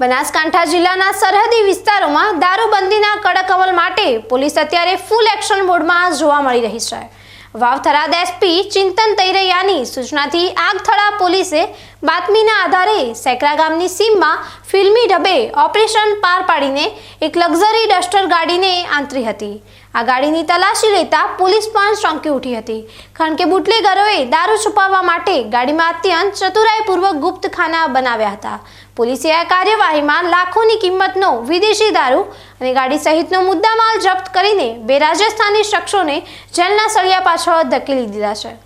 બનાસકાંઠા જિલ્લાના સરહદી વિસ્તારોમાં દારૂબંધીના કડક અમલ માટે પોલીસ અત્યારે ફૂલ એક્શન મોડમાં જોવા મળી રહી છે. વાવથરાદ એસપી ચિંતન તૈરૈયાની સૂચનાથી આગથળા પોલીસે બાતમીના આધારે સેકરા ગામની સીમમાં ફિલ્મી ઢબે ઓપરેશન પાર પાડીને એક લક્ઝરી ડસ્ટર ગાડીને આંતરી હતી. આ ગાડીની તલાશી લેતા પોલીસ પણ ચોંકી ઉઠી હતી. કારણ કે બુટલેગરોએ દારૂ છુપાવવા માટે ગાડીમાં અત્યંત ચતુરાઈપૂર્વક ગુપ્તખાના બનાવ્યા હતા. પોલીસે આ કાર્યવાહીમાં લાખોની કિંમતનો વિદેશી દારૂ અને ગાડી સહિતનો મુદ્દામાલ જપ્ત કરીને બે રાજસ્થાની શખ્સોને જેલના સળિયા પાછળ ધકેલી દીધા છે.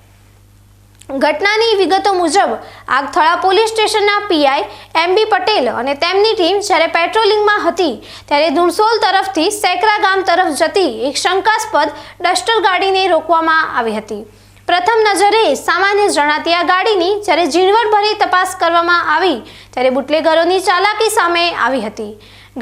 ઘટનાની વિગતો મુજબ, આગથળા પોલીસ સ્ટેશનના પીઆઈ એમ બી પટેલ અને તેમની ટીમ જ્યારે પેટ્રોલિંગમાં હતી, ત્યારે ધુણસોલ તરફથી સેકરા ગામ તરફ જતી એક શંકાસ્પદ ડસ્ટર ગાડીને રોકવામાં આવી હતી. પ્રથમ નજરે સામાન્ય જણાતી આ ગાડીની જ્યારે ઝીણવટભરી તપાસ કરવામાં આવી, ત્યારે બુટલેગરોની ચાલાકી સામે આવી હતી.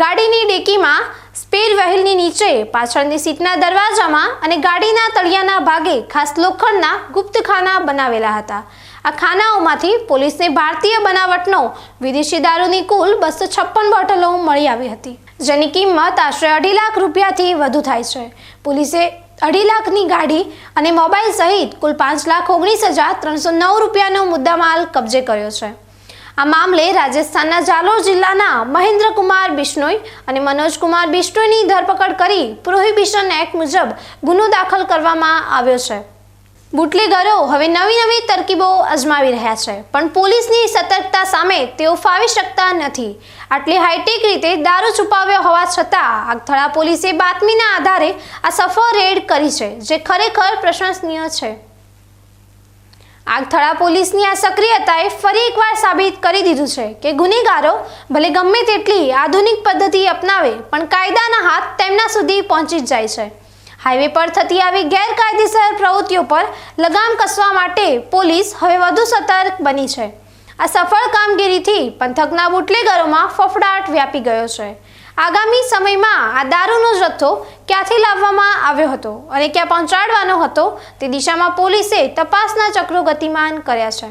ગાડીની ડેકીમાં સ્પેર વ્હીલની નીચે પાછળની સીટના દરવાજામાં અને ગાડીના તળિયાના ભાગે ખાસ લોખંડના ગુપ્તખાના બનાવેલા હતા. આ ખાનાઓમાંથી પોલીસને ભારતીય બનાવટનો વિદેશી દારૂની કુલ બસો છપ્પન બોટલો મળી આવી હતી, જેની કિંમત આશરે અઢી લાખ રૂપિયાથી વધુ થાય છે. પોલીસે અઢી લાખની ગાડી અને મોબાઈલ સહિત કુલ પાંચ લાખ ઓગણીસ હજાર ત્રણસો નવ રૂપિયાનો મુદ્દામાલ કબજે કર્યો છે. આ મામલે રાજસ્થાનના જાલોર જિલ્લાના મહેન્દ્રકુમાર બિશ્નોઈ અને મનોજકુમાર બિશ્નોઈની ધરપકડ કરી પ્રોહિબિશન એક્ટ મુજબ ગુનો દાખલ કરવામાં આવ્યો છે. બુટલેગરો હવે નવી નવી તરકીબો અજમાવી રહ્યા છે, પણ પોલીસની સતર્કતા સામે તેઓ ફાવી શકતા નથી. આટલી હાઈટેક રીતે દારૂ છુપાવ્યો હોવા છતાં આગથળા પોલીસે બાતમીના આધારે આ સફળ રેડ કરી છે, જે ખરેખર પ્રશંસનીય છે. આગથળા પોલીસની આ સક્રિયતાએ ફરી એકવાર સાબિત કરી દીધું છે કે ગુનેગારો ભલે ગમે તેટલી આધુનિક પદ્ધતિ અપનાવે, પણ કાયદાના હાથ તેમના સુધી પહોંચી જ જાય છે. હાઈવે પર થતી આવી ગેરકાયદેસર પ્રવૃત્તિઓ પર લગામ કસવા માટે પોલીસ હવે વધુ સતર્ક બની છે. આ સફળ કામગીરીથી પંથકના બુટલેગરોમાં ફફડાટ વ્યાપી ગયો છે. આગામી સમયમાં આ દારૂનો જથ્થો ક્યાંથી લાવવામાં આવ્યો હતો અને ક્યાં પહોંચાડવાનો હતો તે દિશામાં પોલીસે તપાસના ચક્રો ગતિમાન કર્યા છે.